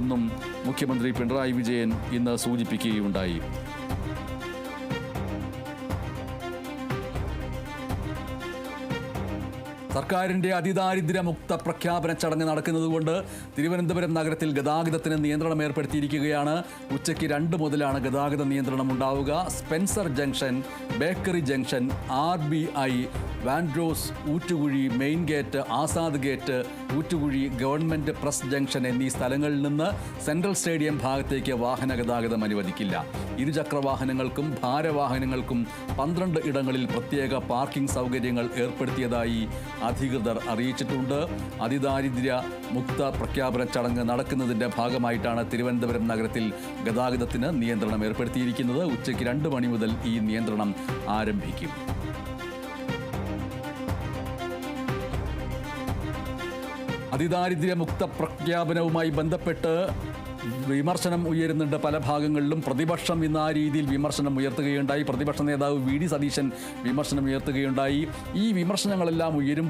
എന്നും മുഖ്യമന്ത്രി പിണറായി വിജയൻ ഇന്ന് സൂചിപ്പിക്കുകയുണ്ടായി. സർക്കാരിന്റെ അതിദാരിദ്ര്യമുക്ത പ്രഖ്യാപന ചടങ്ങ് നടക്കുന്നതുകൊണ്ട് തിരുവനന്തപുരം നഗരത്തിൽ ഗതാഗതത്തിന് നിയന്ത്രണം ഏർപ്പെടുത്തിയിരിക്കുകയാണ്. ഉച്ചയ്ക്ക് രണ്ട് മുതലാണ് ഗതാഗത നിയന്ത്രണം ഉണ്ടാവുക. Spencer junction bakery junction R B I Vanross Oottukuzhi main gate Azad gate Oottukuzhi government press junction എന്നീ സ്ഥലങ്ങളിൽ നിന്ന് സെൻട്രൽ സ്റ്റേഡിയം ഭാഗത്തേക്ക് വാഹന ഗതാഗതം അനുവദിക്കില്ല. ഇരുചക്രവാഹനങ്ങൾക്കും ഭാരവാഹനങ്ങൾക്കും പന്ത്രണ്ട് ഇടങ്ങളിൽ പ്രത്യേക പാർക്കിംഗ് സൗകര്യങ്ങൾ ഏർപ്പെടുത്തിയതായി അധികൃതർ അറിയിച്ചിട്ടുണ്ട്. അതിദാരിദ്ര്യ മുക്ത പ്രഖ്യാപന ചടങ്ങ് നടക്കുന്നതിന്റെ ഭാഗമായിട്ടാണ് തിരുവനന്തപുരം നഗരത്തിൽ ഗതാഗതത്തിന് നിയന്ത്രണം ഏർപ്പെടുത്തിയിരിക്കുന്നത്. ഉച്ചയ്ക്ക് രണ്ട് മണി മുതൽ ഈ നിയന്ത്രണം ആരംഭിക്കും. അതിദാരിദ്ര്യ മുക്ത പ്രഖ്യാപനവുമായി ബന്ധപ്പെട്ട് വിമർശനം ഉയരുന്നുണ്ട്. പല ഭാഗങ്ങളിലും പ്രതിപക്ഷം ഇന്ന് ആ രീതിയിൽ വിമർശനം ഉയർത്തുകയുണ്ടായി. പ്രതിപക്ഷ നേതാവ് വി ഡി സതീശൻ വിമർശനം ഉയർത്തുകയുണ്ടായി. ഈ വിമർശനങ്ങളെല്ലാം ഉയരും